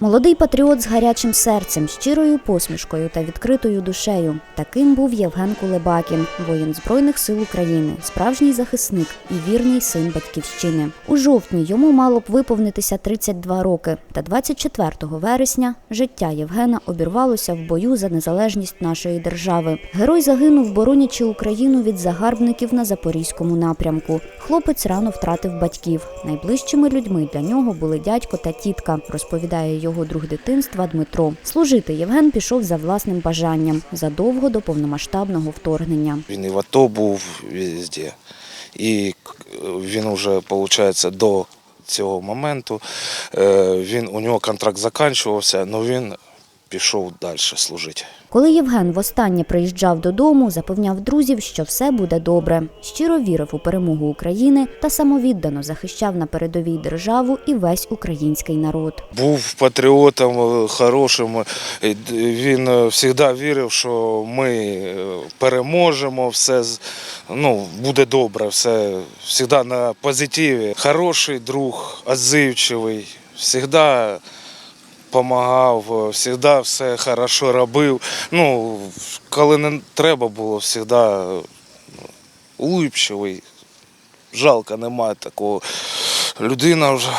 Молодий патріот з гарячим серцем, щирою посмішкою та відкритою душею. Таким був Євген Кулебакін, воїн Збройних сил України, справжній захисник і вірний син батьківщини. У жовтні йому мало б виповнитися 32 роки. Та 24 вересня життя Євгена обірвалося в бою за незалежність нашої держави. Герой загинув, боронячи Україну від загарбників на запорізькому напрямку. Хлопець рано втратив батьків. Найближчими людьми для нього були дядько та тітка, розповідає друг дитинства Дмитро. Служити Євген пішов за власним бажанням задовго до повномасштабного вторгнення. Він і в АТО був везде. І він вже, виходить, до цього моменту. е, Він, у нього контракт закінчувався, але він пішов далі служити. Коли Євген востаннє приїжджав додому, запевняв друзів, що все буде добре. Щиро вірив у перемогу України та самовіддано захищав на передовій державу і весь український народ. Був патріотом е, хорошим. е, Він завжди вірив, що ми е, переможемо, все ну, буде добре, все завжди на позитиві. Хороший друг, відзивчивий, завжди допомагав, завжди все хорошо робив. Ну, коли не треба було, завжди улипчивий. Жалко, немає такого. Людина вже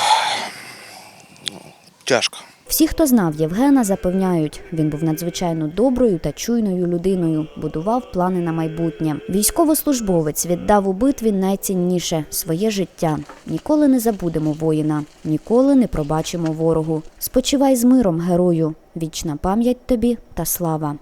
ну, тяжко. Всі, хто знав Євгена, запевняють, він був надзвичайно доброю та чуйною людиною, будував плани на майбутнє. Військовослужбовець віддав у битві найцінніше своє життя. Ніколи не забудемо воїна, ніколи не пробачимо ворогу. Спочивай з миром, герою. Вічна пам'ять тобі та слава.